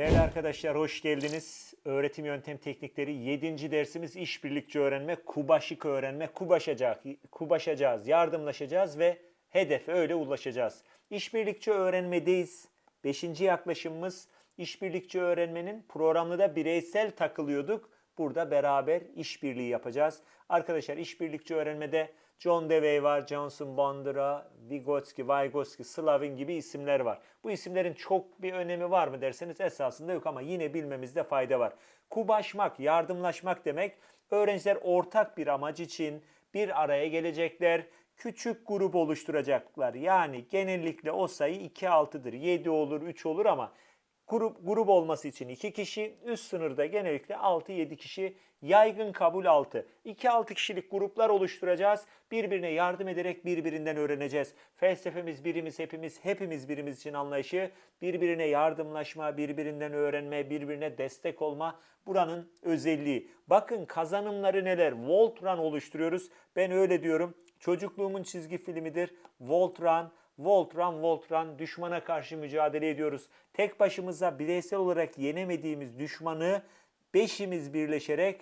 Değerli arkadaşlar hoş geldiniz. Öğretim yöntem teknikleri 7. dersimiz işbirlikçi öğrenme, kubaşık öğrenme, kubaşacak, kubaşacağız, yardımlaşacağız ve hedefe öyle ulaşacağız. İşbirlikçi öğrenmedeyiz. 5. yaklaşımımız işbirlikçi öğrenmenin programlı da bireysel takılıyorduk. Burada beraber işbirliği yapacağız. Arkadaşlar işbirlikçi öğrenmede John Dewey var, Johnson Bandura, Vygotsky, Vygotsky, Slavin gibi isimler var. Bu isimlerin çok bir önemi var mı derseniz esasında yok ama yine bilmemizde fayda var. Kubaşmak, yardımlaşmak demek öğrenciler ortak bir amaç için bir araya gelecekler, küçük grup oluşturacaklar. Yani genellikle o sayı 2-6'dır. 7 olur, 3 olur ama grup, grup olması için 2 kişi, üst sınırda genellikle 6-7 kişi, yaygın kabul 6. 2-6 kişilik gruplar oluşturacağız. Birbirine yardım ederek birbirinden öğreneceğiz. Felsefemiz birimiz hepimiz, hepimiz birimiz için anlayışı, birbirine yardımlaşma, birbirinden öğrenme, birbirine destek olma buranın özelliği. Bakın kazanımları neler? Voltran oluşturuyoruz. Ben öyle diyorum. Çocukluğumun çizgi filmidir. Voltran, Voltran, Voltran düşmana karşı mücadele ediyoruz. Tek başımıza bireysel olarak yenemediğimiz düşmanı beşimiz birleşerek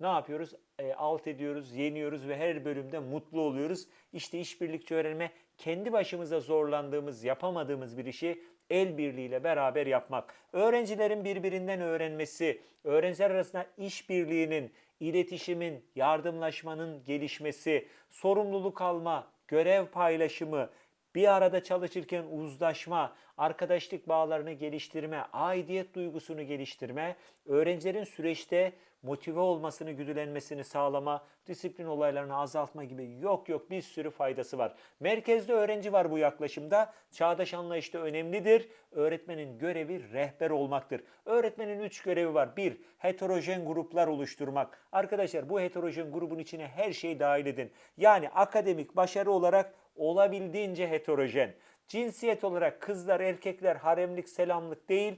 ne yapıyoruz? E, alt ediyoruz, yeniyoruz ve her bölümde mutlu oluyoruz. İşte işbirlikçi öğrenme kendi başımıza zorlandığımız, yapamadığımız bir işi el birliğiyle beraber yapmak. Öğrencilerin birbirinden öğrenmesi, öğrenciler arasında işbirliğinin, iletişimin, yardımlaşmanın gelişmesi, sorumluluk alma, görev paylaşımı, bir arada çalışırken uzlaşma, arkadaşlık bağlarını geliştirme, aidiyet duygusunu geliştirme, öğrencilerin süreçte motive olmasını, güdülenmesini sağlama, disiplin olaylarını azaltma gibi yok yok bir sürü faydası var. Merkezde öğrenci var bu yaklaşımda. Çağdaş anlayışta önemlidir. Öğretmenin görevi rehber olmaktır. Öğretmenin üç görevi var. Bir, heterojen gruplar oluşturmak. Arkadaşlar bu heterojen grubun içine her şeyi dahil edin. Yani akademik başarı olarak olabildiğince heterojen. Cinsiyet olarak kızlar, erkekler, haremlik, selamlık değil,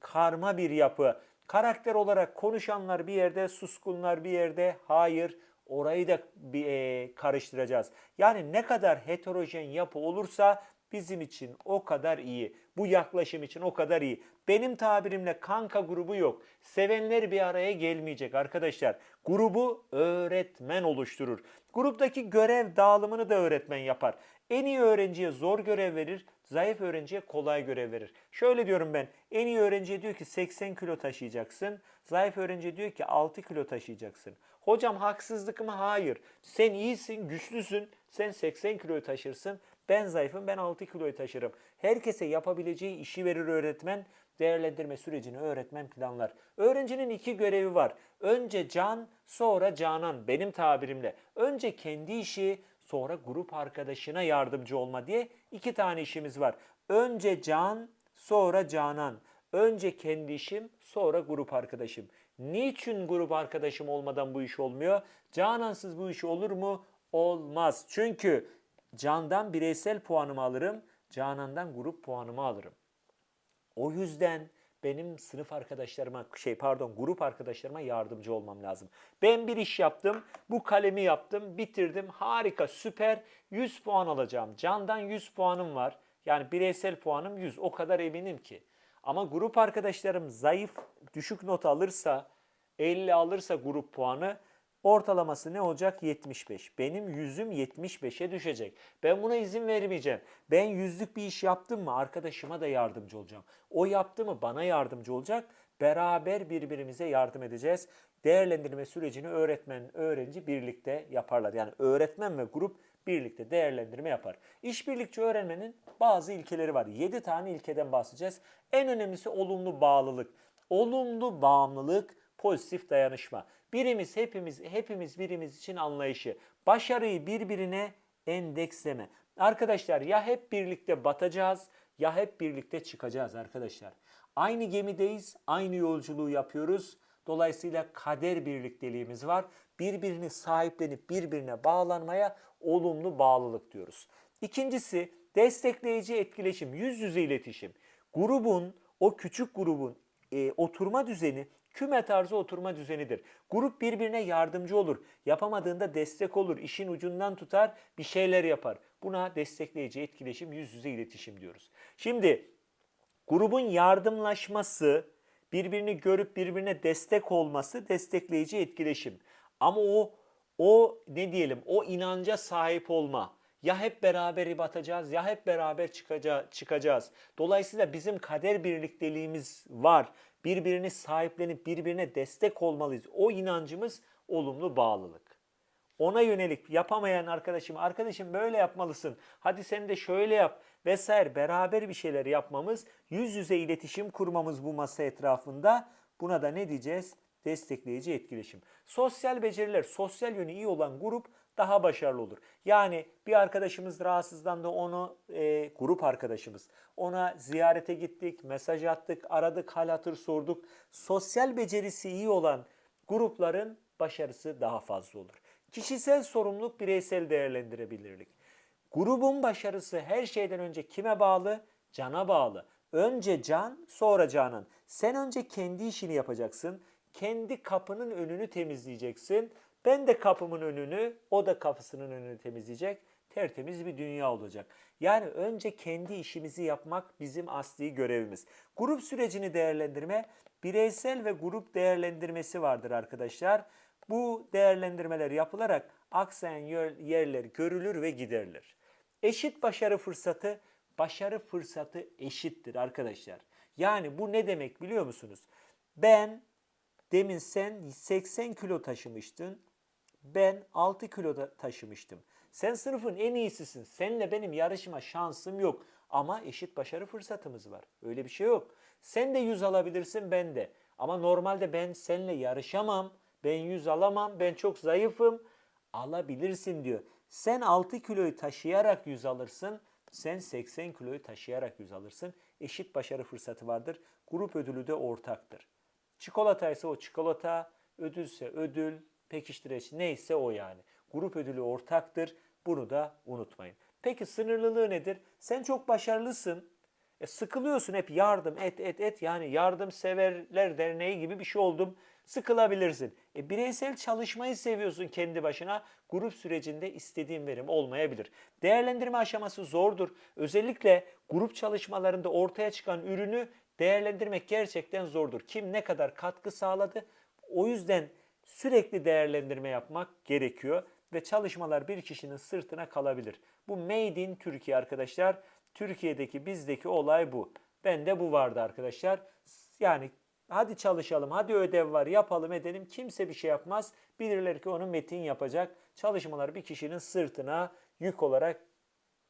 karma bir yapı. Karakter olarak konuşanlar bir yerde, suskunlar bir yerde, hayır orayı da bir e, karıştıracağız. Yani ne kadar heterojen yapı olursa bizim için o kadar iyi. Bu yaklaşım için o kadar iyi. Benim tabirimle kanka grubu yok. Sevenler bir araya gelmeyecek arkadaşlar. Grubu öğretmen oluşturur. Gruptaki görev dağılımını da öğretmen yapar. En iyi öğrenciye zor görev verir, zayıf öğrenciye kolay görev verir. Şöyle diyorum ben, en iyi öğrenciye diyor ki 80 kilo taşıyacaksın, zayıf öğrenciye diyor ki 6 kilo taşıyacaksın. Hocam haksızlık mı? Hayır. Sen iyisin, güçlüsün, sen 80 kiloyu taşırsın, ben zayıfım, ben 6 kiloyu taşırım. Herkese yapabileceği işi verir öğretmen, değerlendirme sürecini öğretmen planlar. Öğrencinin iki görevi var. Önce can, sonra canan benim tabirimle. Önce kendi işi, sonra grup arkadaşına yardımcı olma diye iki tane işimiz var. Önce can, sonra canan. Önce kendi işim, sonra grup arkadaşım. Niçin grup arkadaşım olmadan bu iş olmuyor? Canansız bu iş olur mu? Olmaz. Çünkü candan bireysel puanımı alırım, canandan grup puanımı alırım. O yüzden benim sınıf arkadaşlarıma şey pardon grup arkadaşlarıma yardımcı olmam lazım. Ben bir iş yaptım, bu kalemi yaptım, bitirdim. Harika, süper. 100 puan alacağım. Candan 100 puanım var. Yani bireysel puanım 100. O kadar eminim ki. Ama grup arkadaşlarım zayıf, düşük not alırsa, 50 alırsa grup puanı Ortalaması ne olacak? 75. Benim yüzüm 75'e düşecek. Ben buna izin vermeyeceğim. Ben yüzlük bir iş yaptım mı arkadaşıma da yardımcı olacağım. O yaptı mı bana yardımcı olacak. Beraber birbirimize yardım edeceğiz. Değerlendirme sürecini öğretmen, öğrenci birlikte yaparlar. Yani öğretmen ve grup birlikte değerlendirme yapar. İşbirlikçi öğrenmenin bazı ilkeleri var. 7 tane ilkeden bahsedeceğiz. En önemlisi olumlu bağlılık. Olumlu bağımlılık pozitif dayanışma. Birimiz hepimiz hepimiz birimiz için anlayışı. Başarıyı birbirine endeksleme. Arkadaşlar ya hep birlikte batacağız ya hep birlikte çıkacağız arkadaşlar. Aynı gemideyiz, aynı yolculuğu yapıyoruz. Dolayısıyla kader birlikteliğimiz var. Birbirini sahiplenip birbirine bağlanmaya olumlu bağlılık diyoruz. İkincisi destekleyici etkileşim, yüz yüze iletişim. Grubun, o küçük grubun e, oturma düzeni küme tarzı oturma düzenidir. Grup birbirine yardımcı olur. Yapamadığında destek olur. işin ucundan tutar, bir şeyler yapar. Buna destekleyici etkileşim, yüz yüze iletişim diyoruz. Şimdi grubun yardımlaşması birbirini görüp birbirine destek olması destekleyici etkileşim. Ama o o ne diyelim o inanca sahip olma. Ya hep beraber batacağız ya hep beraber çıkaca- çıkacağız. Dolayısıyla bizim kader birlikteliğimiz var. Birbirini sahiplenip birbirine destek olmalıyız. O inancımız olumlu bağlılık. Ona yönelik yapamayan arkadaşım, arkadaşım böyle yapmalısın. Hadi sen de şöyle yap vesaire beraber bir şeyler yapmamız, yüz yüze iletişim kurmamız bu masa etrafında. Buna da ne diyeceğiz? Destekleyici etkileşim. Sosyal beceriler, sosyal yönü iyi olan grup daha başarılı olur. Yani bir arkadaşımız rahatsızlandı onu e, grup arkadaşımız. Ona ziyarete gittik, mesaj attık, aradık, hal hatır sorduk. Sosyal becerisi iyi olan grupların başarısı daha fazla olur. Kişisel sorumluluk, bireysel değerlendirebilirlik. Grubun başarısı her şeyden önce kime bağlı? Cana bağlı. Önce can, sonra canan. Sen önce kendi işini yapacaksın. Kendi kapının önünü temizleyeceksin. Ben de kapımın önünü, o da kapısının önünü temizleyecek. Tertemiz bir dünya olacak. Yani önce kendi işimizi yapmak bizim asli görevimiz. Grup sürecini değerlendirme, bireysel ve grup değerlendirmesi vardır arkadaşlar. Bu değerlendirmeler yapılarak aksayan yer- yerler görülür ve giderilir. Eşit başarı fırsatı, başarı fırsatı eşittir arkadaşlar. Yani bu ne demek biliyor musunuz? Ben demin sen 80 kilo taşımıştın. Ben 6 kilo da taşımıştım. Sen sınıfın en iyisisin. Seninle benim yarışma şansım yok. Ama eşit başarı fırsatımız var. Öyle bir şey yok. Sen de 100 alabilirsin ben de. Ama normalde ben seninle yarışamam. Ben 100 alamam. Ben çok zayıfım. Alabilirsin diyor. Sen 6 kiloyu taşıyarak 100 alırsın. Sen 80 kiloyu taşıyarak 100 alırsın. Eşit başarı fırsatı vardır. Grup ödülü de ortaktır. Çikolata ise o çikolata, ödülse ödül, pekiştireç neyse o yani. Grup ödülü ortaktır. Bunu da unutmayın. Peki sınırlılığı nedir? Sen çok başarılısın. E, sıkılıyorsun hep yardım et et et yani yardımseverler derneği gibi bir şey oldum. Sıkılabilirsin. E, bireysel çalışmayı seviyorsun kendi başına. Grup sürecinde istediğin verim olmayabilir. Değerlendirme aşaması zordur. Özellikle grup çalışmalarında ortaya çıkan ürünü değerlendirmek gerçekten zordur. Kim ne kadar katkı sağladı? O yüzden sürekli değerlendirme yapmak gerekiyor ve çalışmalar bir kişinin sırtına kalabilir. Bu Made in Türkiye arkadaşlar. Türkiye'deki bizdeki olay bu. Bende bu vardı arkadaşlar. Yani hadi çalışalım, hadi ödev var, yapalım edelim. Kimse bir şey yapmaz. Bilirler ki onu Metin yapacak. Çalışmalar bir kişinin sırtına yük olarak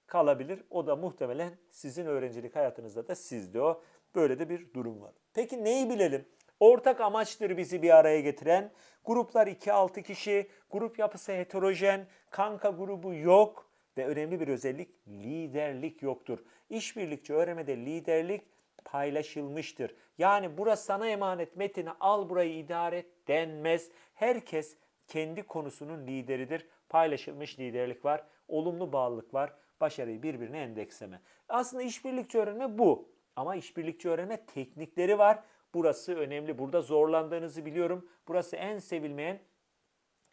kalabilir. O da muhtemelen sizin öğrencilik hayatınızda da sizde o. Böyle de bir durum var. Peki neyi bilelim? Ortak amaçtır bizi bir araya getiren. Gruplar 2-6 kişi, grup yapısı heterojen, kanka grubu yok ve önemli bir özellik liderlik yoktur. İşbirlikçi öğrenmede liderlik paylaşılmıştır. Yani burası sana emanet metini al burayı idare et denmez. Herkes kendi konusunun lideridir. Paylaşılmış liderlik var, olumlu bağlılık var, başarıyı birbirine endeksleme. Aslında işbirlikçi öğrenme bu. Ama işbirlikçi öğrenme teknikleri var. Burası önemli. Burada zorlandığınızı biliyorum. Burası en sevilmeyen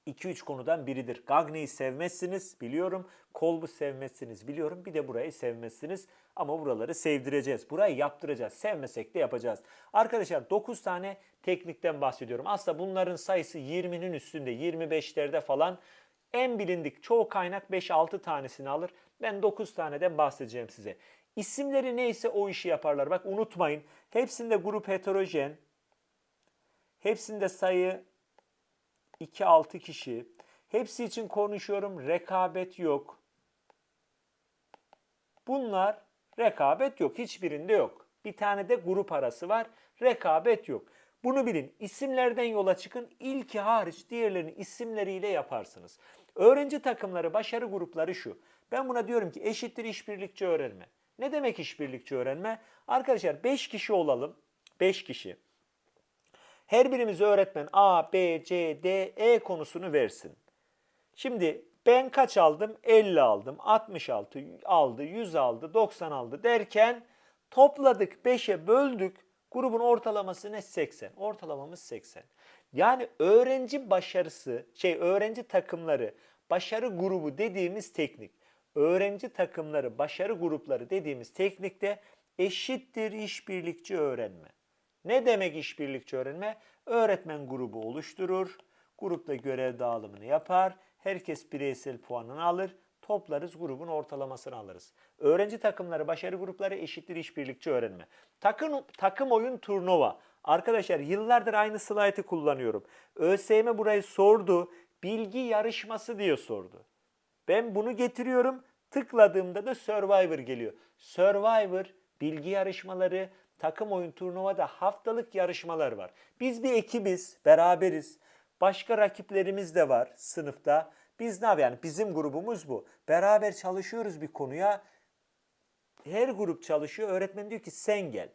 2-3 konudan biridir. Gagne'yi sevmezsiniz biliyorum. Kolbu sevmezsiniz biliyorum. Bir de burayı sevmezsiniz. Ama buraları sevdireceğiz. Burayı yaptıracağız. Sevmesek de yapacağız. Arkadaşlar 9 tane teknikten bahsediyorum. Aslında bunların sayısı 20'nin üstünde. 25'lerde falan. En bilindik çoğu kaynak 5-6 tanesini alır. Ben 9 taneden bahsedeceğim size. İsimleri neyse o işi yaparlar. Bak unutmayın. Hepsinde grup heterojen. Hepsinde sayı 2-6 kişi. Hepsi için konuşuyorum. Rekabet yok. Bunlar rekabet yok. Hiçbirinde yok. Bir tane de grup arası var. Rekabet yok. Bunu bilin. İsimlerden yola çıkın. İlki hariç diğerlerinin isimleriyle yaparsınız. Öğrenci takımları, başarı grupları şu. Ben buna diyorum ki eşittir işbirlikçi öğrenme. Ne demek işbirlikçi öğrenme? Arkadaşlar 5 kişi olalım. 5 kişi. Her birimiz öğretmen A, B, C, D, E konusunu versin. Şimdi ben kaç aldım? 50 aldım, 66 aldı, 100 aldı, 90 aldı derken topladık 5'e böldük. Grubun ortalaması ne? 80. Ortalamamız 80. Yani öğrenci başarısı, şey öğrenci takımları, başarı grubu dediğimiz teknik. Öğrenci takımları, başarı grupları dediğimiz teknikte eşittir işbirlikçi öğrenme. Ne demek işbirlikçi öğrenme? Öğretmen grubu oluşturur, grupta görev dağılımını yapar, herkes bireysel puanını alır, toplarız grubun ortalamasını alırız. Öğrenci takımları, başarı grupları eşittir işbirlikçi öğrenme. Takım, takım oyun turnuva. Arkadaşlar yıllardır aynı slaytı kullanıyorum. ÖSYM burayı sordu. Bilgi yarışması diye sordu. Ben bunu getiriyorum. Tıkladığımda da Survivor geliyor. Survivor bilgi yarışmaları, takım oyun turnuvada haftalık yarışmalar var. Biz bir ekibiz, beraberiz. Başka rakiplerimiz de var sınıfta. Biz ne yapıyoruz? Yani bizim grubumuz bu. Beraber çalışıyoruz bir konuya. Her grup çalışıyor. Öğretmen diyor ki sen gel.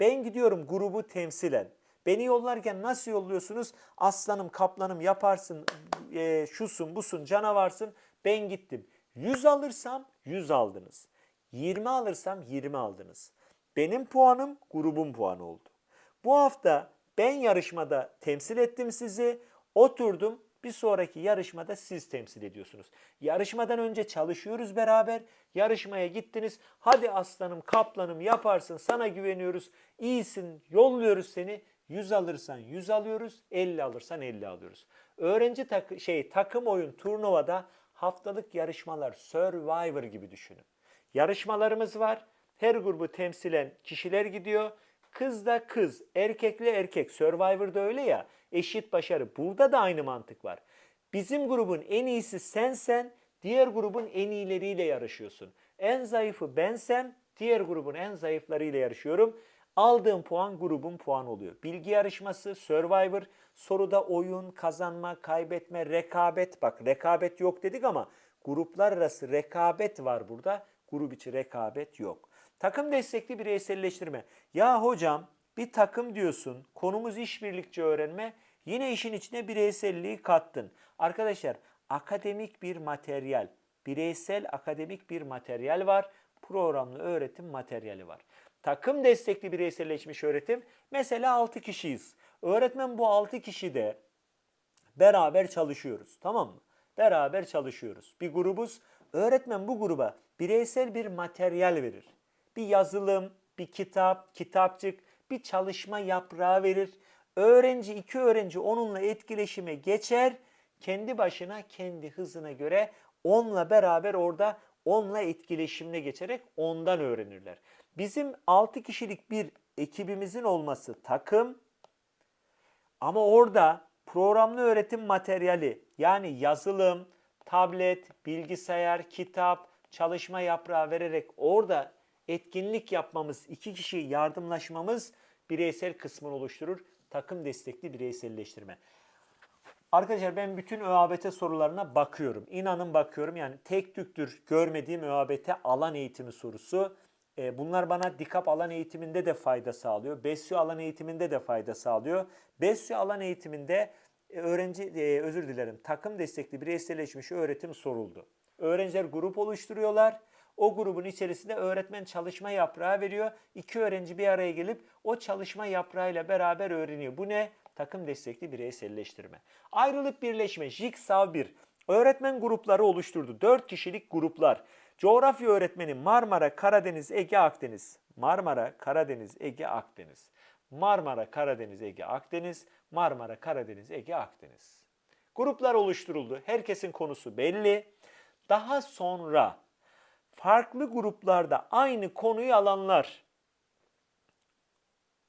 Ben gidiyorum grubu temsilen. Beni yollarken nasıl yolluyorsunuz? Aslanım, kaplanım yaparsın, e, şusun, busun, canavarsın. Ben gittim. 100 alırsam 100 aldınız. 20 alırsam 20 aldınız. Benim puanım grubun puanı oldu. Bu hafta ben yarışmada temsil ettim sizi. Oturdum. Bir sonraki yarışmada siz temsil ediyorsunuz. Yarışmadan önce çalışıyoruz beraber. Yarışmaya gittiniz. Hadi aslanım, kaplanım yaparsın. Sana güveniyoruz. İyisin. Yolluyoruz seni. 100 alırsan 100 alıyoruz. 50 alırsan 50 alıyoruz. Öğrenci takı, şey takım oyun turnuvada haftalık yarışmalar Survivor gibi düşünün. Yarışmalarımız var. Her grubu temsilen kişiler gidiyor. Kız da kız, erkekle erkek. Survivor'da öyle ya. Eşit başarı. Burada da aynı mantık var. Bizim grubun en iyisi sensen, diğer grubun en iyileriyle yarışıyorsun. En zayıfı bensem, diğer grubun en zayıflarıyla yarışıyorum. Aldığım puan grubun puanı oluyor. Bilgi yarışması, Survivor, soruda oyun, kazanma, kaybetme, rekabet. Bak rekabet yok dedik ama gruplar arası rekabet var burada. Grup içi rekabet yok. Takım destekli bireyselleştirme. Ya hocam bir takım diyorsun. Konumuz işbirlikçi öğrenme. Yine işin içine bireyselliği kattın. Arkadaşlar akademik bir materyal, bireysel akademik bir materyal var. Programlı öğretim materyali var. Takım destekli bireyselleşmiş öğretim. Mesela 6 kişiyiz. Öğretmen bu 6 kişi de beraber çalışıyoruz. Tamam mı? Beraber çalışıyoruz. Bir grubuz. Öğretmen bu gruba bireysel bir materyal verir. Bir yazılım, bir kitap, kitapçık, bir çalışma yaprağı verir. Öğrenci, iki öğrenci onunla etkileşime geçer. Kendi başına, kendi hızına göre onunla beraber orada onunla etkileşimine geçerek ondan öğrenirler. Bizim 6 kişilik bir ekibimizin olması takım ama orada programlı öğretim materyali yani yazılım, tablet, bilgisayar, kitap, çalışma yaprağı vererek orada etkinlik yapmamız, iki kişi yardımlaşmamız bireysel kısmını oluşturur. Takım destekli bireyselleştirme. Arkadaşlar ben bütün ÖABT sorularına bakıyorum. İnanın bakıyorum. Yani tek tüktür görmediğim ÖABT alan eğitimi sorusu. E, bunlar bana DİKAP alan eğitiminde de fayda sağlıyor. BESYO alan eğitiminde de fayda sağlıyor. BESYO alan eğitiminde e, öğrenci e, özür dilerim takım destekli bireyselleşmiş öğretim soruldu. Öğrenciler grup oluşturuyorlar. O grubun içerisinde öğretmen çalışma yaprağı veriyor. İki öğrenci bir araya gelip o çalışma yaprağıyla beraber öğreniyor. Bu ne? Takım destekli bireyselleştirme. Ayrılıp birleşme. Jigsaw 1. Öğretmen grupları oluşturdu. 4 kişilik gruplar. Coğrafya öğretmeni Marmara, Karadeniz, Ege, Akdeniz. Marmara, Karadeniz, Ege, Akdeniz. Marmara, Karadeniz, Ege, Akdeniz. Marmara, Karadeniz, Ege, Akdeniz. Gruplar oluşturuldu. Herkesin konusu belli. Daha sonra farklı gruplarda aynı konuyu alanlar.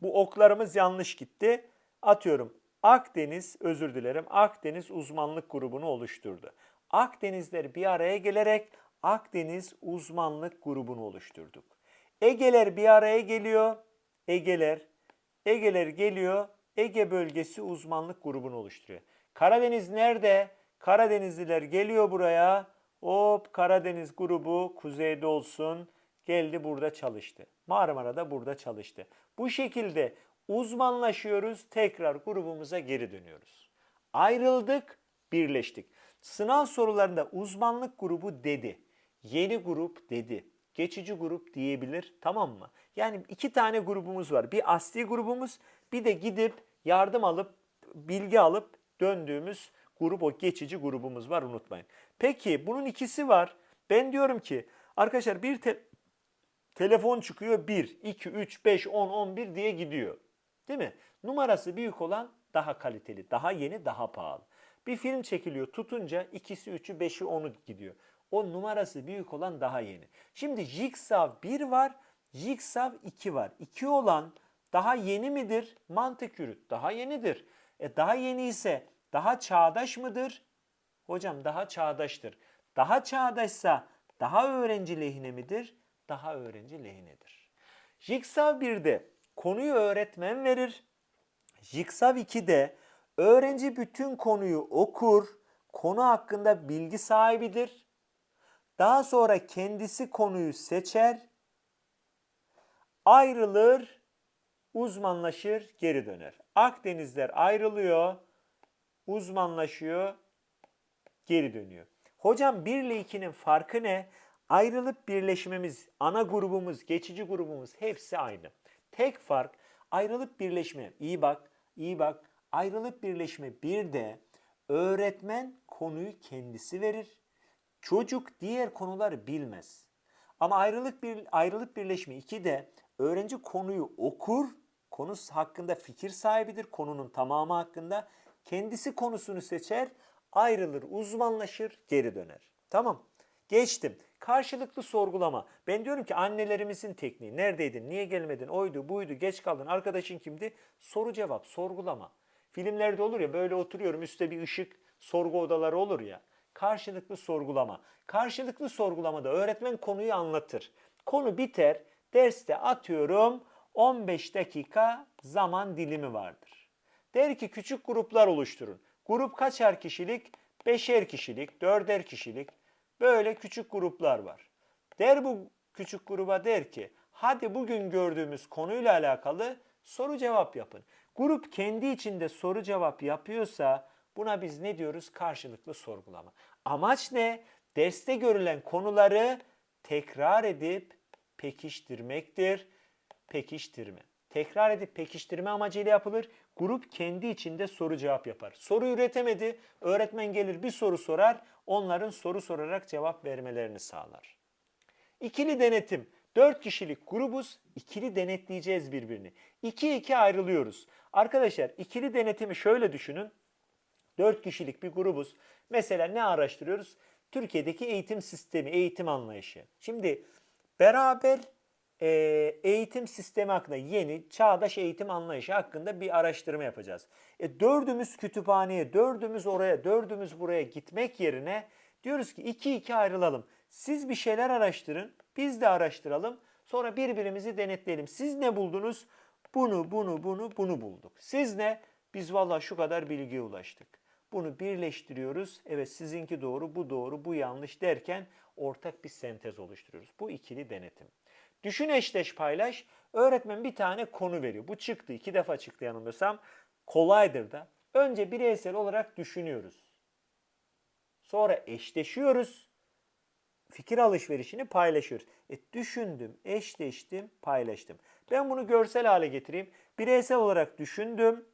Bu oklarımız yanlış gitti. Atıyorum Akdeniz, özür dilerim, Akdeniz uzmanlık grubunu oluşturdu. Akdenizler bir araya gelerek Akdeniz uzmanlık grubunu oluşturduk. Egeler bir araya geliyor. Egeler, Egeler geliyor. Ege bölgesi uzmanlık grubunu oluşturuyor. Karadeniz nerede? Karadenizliler geliyor buraya. Hop Karadeniz grubu kuzeyde olsun. Geldi burada çalıştı. Marmara'da burada çalıştı. Bu şekilde uzmanlaşıyoruz. Tekrar grubumuza geri dönüyoruz. Ayrıldık, birleştik. Sınav sorularında uzmanlık grubu dedi. Yeni grup dedi. Geçici grup diyebilir. Tamam mı? Yani iki tane grubumuz var. Bir asli grubumuz, bir de gidip yardım alıp, bilgi alıp döndüğümüz grup o geçici grubumuz var unutmayın. Peki bunun ikisi var. Ben diyorum ki arkadaşlar bir te- telefon çıkıyor 1, 2, 3, 5, 10, 11 diye gidiyor. Değil mi? Numarası büyük olan daha kaliteli, daha yeni, daha pahalı. Bir film çekiliyor tutunca ikisi, üçü, beşi, onu gidiyor. O numarası büyük olan daha yeni. Şimdi Jigsaw 1 var, Jigsaw 2 var. 2 olan daha yeni midir? Mantık yürüt. Daha yenidir. E daha yeni ise daha çağdaş mıdır? Hocam daha çağdaştır. Daha çağdaşsa daha öğrenci lehine midir? Daha öğrenci lehinedir. Jigsaw 1'de konuyu öğretmen verir. Jigsaw 2'de öğrenci bütün konuyu okur, konu hakkında bilgi sahibidir. Daha sonra kendisi konuyu seçer, ayrılır, uzmanlaşır, geri döner. Akdenizler ayrılıyor, uzmanlaşıyor, geri dönüyor. Hocam 1 ile 2'nin farkı ne? Ayrılıp birleşmemiz, ana grubumuz, geçici grubumuz hepsi aynı. Tek fark ayrılıp birleşme. İyi bak, iyi bak. Ayrılıp birleşme bir de öğretmen konuyu kendisi verir. Çocuk diğer konuları bilmez. Ama ayrılık bir ayrılıp birleşme 2 de öğrenci konuyu okur, konu hakkında fikir sahibidir, konunun tamamı hakkında. Kendisi konusunu seçer, ayrılır, uzmanlaşır, geri döner. Tamam. Geçtim. Karşılıklı sorgulama. Ben diyorum ki annelerimizin tekniği. Neredeydin? Niye gelmedin? Oydu, buydu, geç kaldın. Arkadaşın kimdi? Soru cevap, sorgulama. Filmlerde olur ya böyle oturuyorum üstte bir ışık, sorgu odaları olur ya. Karşılıklı sorgulama. Karşılıklı sorgulamada öğretmen konuyu anlatır. Konu biter. Derste atıyorum 15 dakika zaman dilimi vardır. Der ki küçük gruplar oluşturun. Grup kaçar kişilik? Beşer kişilik, dörder kişilik. Böyle küçük gruplar var. Der bu küçük gruba der ki hadi bugün gördüğümüz konuyla alakalı soru cevap yapın. Grup kendi içinde soru cevap yapıyorsa buna biz ne diyoruz? Karşılıklı sorgulama. Amaç ne? Derste görülen konuları tekrar edip pekiştirmektir. Pekiştirme. Tekrar edip pekiştirme amacıyla yapılır. Grup kendi içinde soru cevap yapar. Soru üretemedi. Öğretmen gelir bir soru sorar. Onların soru sorarak cevap vermelerini sağlar. İkili denetim. 4 kişilik grubuz. ikili denetleyeceğiz birbirini. 2 2 ayrılıyoruz. Arkadaşlar ikili denetimi şöyle düşünün. 4 kişilik bir grubuz. Mesela ne araştırıyoruz? Türkiye'deki eğitim sistemi, eğitim anlayışı. Şimdi beraber e, eğitim sistemi hakkında yeni çağdaş eğitim anlayışı hakkında bir araştırma yapacağız. E, dördümüz kütüphaneye, dördümüz oraya, dördümüz buraya gitmek yerine diyoruz ki iki iki ayrılalım. Siz bir şeyler araştırın, biz de araştıralım. Sonra birbirimizi denetleyelim. Siz ne buldunuz? Bunu, bunu, bunu, bunu bulduk. Siz ne? Biz valla şu kadar bilgiye ulaştık. Bunu birleştiriyoruz. Evet sizinki doğru, bu doğru, bu yanlış derken ortak bir sentez oluşturuyoruz. Bu ikili denetim. Düşün eşleş paylaş. Öğretmen bir tane konu veriyor. Bu çıktı. iki defa çıktı yanılmıyorsam. Kolaydır da. Önce bireysel olarak düşünüyoruz. Sonra eşleşiyoruz. Fikir alışverişini paylaşıyoruz. E, düşündüm, eşleştim, paylaştım. Ben bunu görsel hale getireyim. Bireysel olarak düşündüm.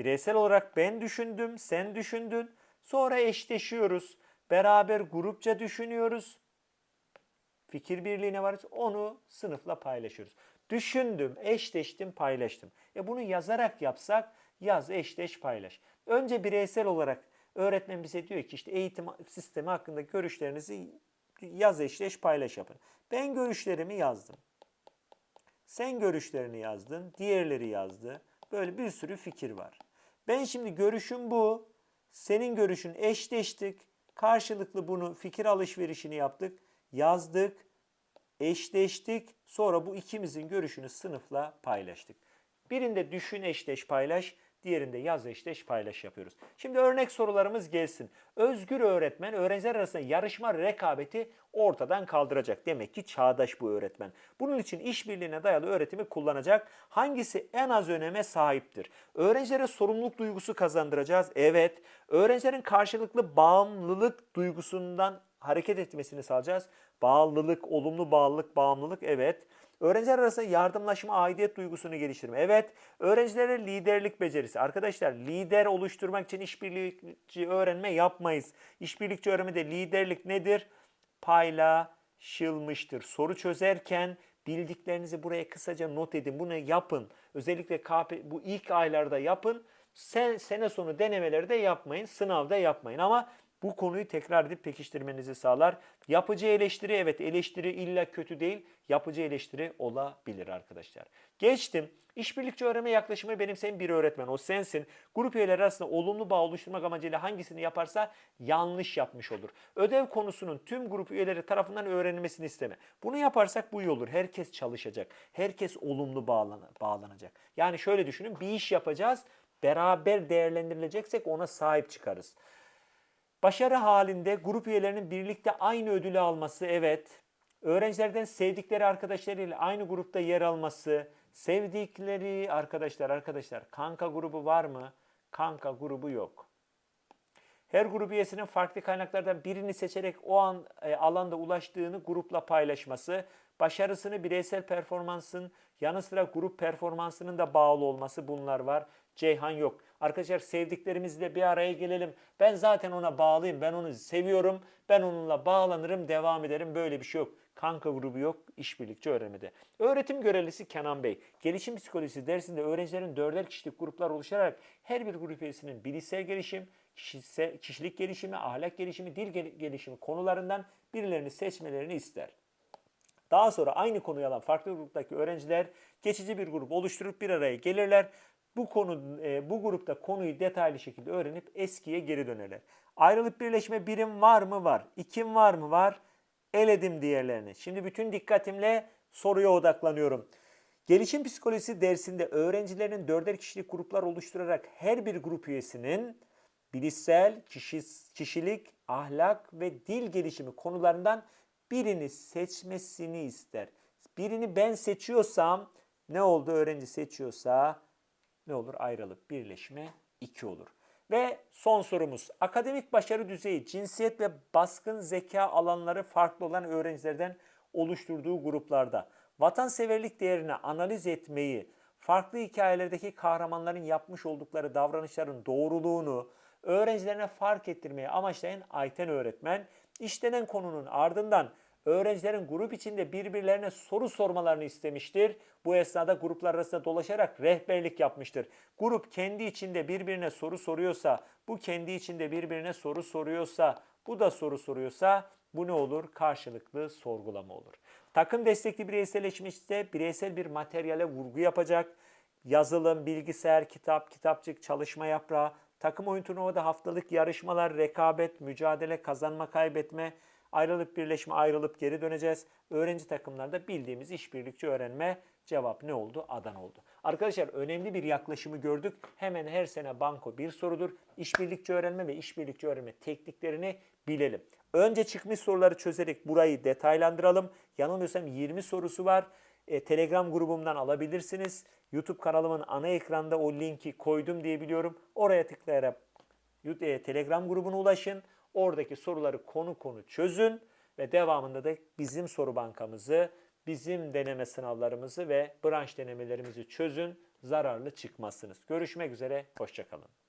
Bireysel olarak ben düşündüm, sen düşündün. Sonra eşleşiyoruz. Beraber grupça düşünüyoruz fikir birliğine varız. Onu sınıfla paylaşıyoruz. Düşündüm, eşleştim, paylaştım. E bunu yazarak yapsak yaz, eşleş, paylaş. Önce bireysel olarak öğretmen bize diyor ki işte eğitim sistemi hakkında görüşlerinizi yaz, eşleş, paylaş yapın. Ben görüşlerimi yazdım. Sen görüşlerini yazdın, diğerleri yazdı. Böyle bir sürü fikir var. Ben şimdi görüşüm bu. Senin görüşün eşleştik. Karşılıklı bunu fikir alışverişini yaptık yazdık, eşleştik. Sonra bu ikimizin görüşünü sınıfla paylaştık. Birinde düşün eşleş paylaş, diğerinde yaz eşleş paylaş yapıyoruz. Şimdi örnek sorularımız gelsin. Özgür öğretmen öğrenciler arasında yarışma rekabeti ortadan kaldıracak. Demek ki çağdaş bu öğretmen. Bunun için işbirliğine dayalı öğretimi kullanacak. Hangisi en az öneme sahiptir? Öğrencilere sorumluluk duygusu kazandıracağız. Evet. Öğrencilerin karşılıklı bağımlılık duygusundan hareket etmesini sağlayacağız. Bağlılık, olumlu bağlılık, bağımlılık evet. Öğrenciler arasında yardımlaşma, aidiyet duygusunu geliştirme. Evet. Öğrencilere liderlik becerisi. Arkadaşlar lider oluşturmak için işbirlikçi öğrenme yapmayız. İşbirlikçi öğrenmede liderlik nedir? Paylaşılmıştır. Soru çözerken Bildiklerinizi buraya kısaca not edin. Bunu yapın. Özellikle KP, bu ilk aylarda yapın. Sen, sene sonu denemeleri de yapmayın. Sınavda yapmayın. Ama bu konuyu tekrar edip pekiştirmenizi sağlar. Yapıcı eleştiri evet eleştiri illa kötü değil. Yapıcı eleştiri olabilir arkadaşlar. Geçtim. İşbirlikçi öğrenme yaklaşımı benimseyen bir öğretmen. O sensin. Grup üyeleri arasında olumlu bağ oluşturmak amacıyla hangisini yaparsa yanlış yapmış olur. Ödev konusunun tüm grup üyeleri tarafından öğrenilmesini isteme. Bunu yaparsak bu iyi olur. Herkes çalışacak. Herkes olumlu bağlana- bağlanacak. Yani şöyle düşünün bir iş yapacağız. Beraber değerlendirileceksek ona sahip çıkarız. Başarı halinde grup üyelerinin birlikte aynı ödülü alması evet. Öğrencilerden sevdikleri arkadaşlarıyla aynı grupta yer alması, sevdikleri arkadaşlar arkadaşlar kanka grubu var mı? Kanka grubu yok. Her grup üyesinin farklı kaynaklardan birini seçerek o an e, alanda ulaştığını grupla paylaşması, başarısını bireysel performansın yanı sıra grup performansının da bağlı olması bunlar var. Ceyhan yok. Arkadaşlar sevdiklerimizle bir araya gelelim. Ben zaten ona bağlıyım. Ben onu seviyorum. Ben onunla bağlanırım, devam ederim. Böyle bir şey yok. Kanka grubu yok, işbirlikçi öğrenmede. Öğretim görevlisi Kenan Bey, gelişim psikolojisi dersinde öğrencilerin dörder kişilik gruplar oluşarak her bir grup üyesinin bilişsel gelişim, kişilik gelişimi, ahlak gelişimi, dil gel- gelişimi konularından birilerini seçmelerini ister. Daha sonra aynı konuyu alan farklı gruptaki öğrenciler geçici bir grup oluşturup bir araya gelirler. Bu konu e, bu grupta konuyu detaylı şekilde öğrenip eskiye geri dönerler. Ayrılıp birleşme birim var mı? Var. İkim var mı? Var. Eledim diğerlerini. Şimdi bütün dikkatimle soruya odaklanıyorum. Gelişim psikolojisi dersinde öğrencilerin dörder kişilik gruplar oluşturarak her bir grup üyesinin bilişsel, kişilik, ahlak ve dil gelişimi konularından birini seçmesini ister. Birini ben seçiyorsam ne oldu öğrenci seçiyorsa ne olur ayrılıp birleşme 2 olur. Ve son sorumuz. Akademik başarı düzeyi, cinsiyet ve baskın zeka alanları farklı olan öğrencilerden oluşturduğu gruplarda vatanseverlik değerini analiz etmeyi, farklı hikayelerdeki kahramanların yapmış oldukları davranışların doğruluğunu öğrencilerine fark ettirmeyi amaçlayan Ayten öğretmen, işlenen konunun ardından öğrencilerin grup içinde birbirlerine soru sormalarını istemiştir. Bu esnada gruplar arasında dolaşarak rehberlik yapmıştır. Grup kendi içinde birbirine soru soruyorsa, bu kendi içinde birbirine soru soruyorsa, bu da soru soruyorsa bu ne olur? Karşılıklı sorgulama olur. Takım destekli bireyselleşmişte bireysel bir materyale vurgu yapacak. Yazılım, bilgisayar, kitap, kitapçık, çalışma yaprağı, takım oyun turnuvada haftalık yarışmalar, rekabet, mücadele, kazanma, kaybetme, ayrılıp birleşme, ayrılıp geri döneceğiz. Öğrenci takımlarda bildiğimiz işbirlikçi öğrenme cevap ne oldu? Adan oldu. Arkadaşlar önemli bir yaklaşımı gördük. Hemen her sene banko bir sorudur. İşbirlikçi öğrenme ve işbirlikçi öğrenme tekniklerini bilelim. Önce çıkmış soruları çözerek burayı detaylandıralım. Yanılmıyorsam 20 sorusu var. E, Telegram grubumdan alabilirsiniz. YouTube kanalımın ana ekranda o linki koydum diye biliyorum. Oraya tıklayarak e, Telegram grubuna ulaşın. Oradaki soruları konu konu çözün ve devamında da bizim soru bankamızı, bizim deneme sınavlarımızı ve branş denemelerimizi çözün. Zararlı çıkmazsınız. Görüşmek üzere, hoşçakalın.